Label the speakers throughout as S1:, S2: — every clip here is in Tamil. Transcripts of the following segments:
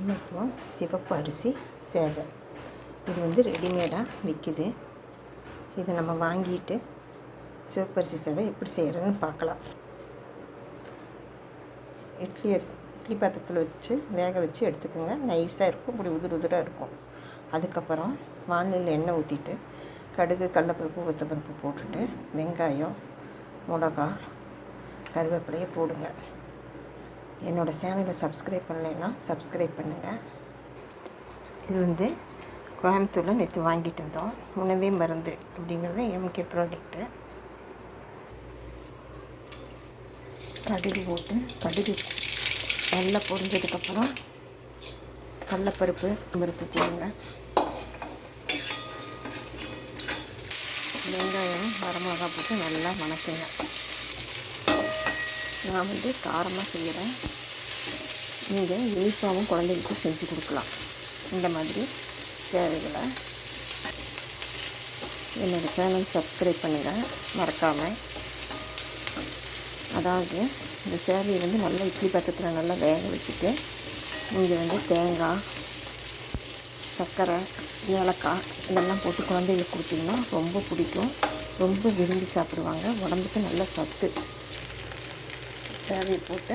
S1: நம்ம இப்போ சிவப்பு அரிசி சேவை. இது வந்து ரெடிமேடாக விற்கிது இதை நம்ம வாங்கிட்டு சிவப்பு அரிசி சேவை எப்படி செய்கிறதுன்னு பார்க்கலாம். இட்லி அரிசி இட்லி பாத்திரத்தில் வச்சு வேக வச்சு எடுத்துக்கோங்க. நைஸாக இருக்கும் இப்படி உதிர் உதிராக இருக்கும். அதுக்கப்புறம் வானிலையில் எண்ணெய் ஊற்றிட்டு கடுகு கடலப்பருப்பு உளுத்தப்பருப்பு போட்டுட்டு வெங்காயம் மிளகா கருவேப்பிலையை போடுங்க. என்னோடய சேனலை சப்ஸ்கிரைப் பண்ணலைன்னா சப்ஸ்கிரைப் பண்ணுங்கள் இது வந்து கோயம்புத்தூரில் நேற்று வாங்கிட்டு வந்தோம். உணவே மருந்து அப்படிங்கிறது எம்கே ப்ராடக்ட்டு கடுகு போட்டு கடுகு நல்லா பொரிஞ்சதுக்கப்புறம் கடலப்பருப்பு பருப்பு போடுங்க. வெங்காயம் வரமிளகா போட்டு நல்லா வணக்குங்க. நான் வந்து காரமாக செய்கிறேன் நீங்கள் இனிப்பாகவும் குழந்தைகளுக்கும் செஞ்சு கொடுக்கலாம். இந்த மாதிரி சேவைகளை என்னோடய சேனல் சப்ஸ்கிரைப் பண்ணுங்கள் மறக்காமல் அதாவது இந்த சேவையை வந்து நல்லா இட்லி பக்கத்தில் நல்லா வேக வச்சுட்டு நீங்கள் வந்து தேங்காய் சர்க்கரை ஏலக்காய் இதெல்லாம் போட்டு குழந்தைகளுக்கு கொடுத்தீங்கன்னா ரொம்ப பிடிக்கும். ரொம்ப விரும்பி சாப்பிடுவாங்க. உடம்புக்கு நல்ல சத்து. சேவையை போட்டு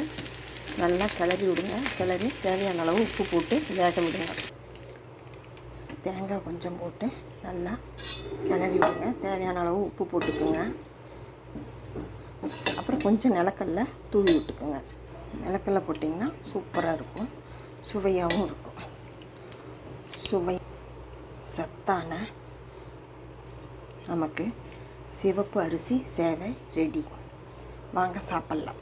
S1: நல்லா கிளறி விடுங்க. கிளறி தேவையான அளவு உப்பு போட்டு வேக விடுங்க. தேங்காய் கொஞ்சம் போட்டு நல்லா கிளறி விடுங்க. தேவையான அளவு உப்பு போட்டுக்கோங்க. அப்புறம் கொஞ்சம் நிலக்கல்ல தூவி விட்டுக்குங்க. நிலக்கல்ல போட்டிங்கன்னா சூப்பராக இருக்கும். சுவையாகவும் இருக்கும். சுவை சத்தான நமக்கு சிவப்பு அரிசி சேவை ரெடி. வாங்க சாப்பிட்லாம்.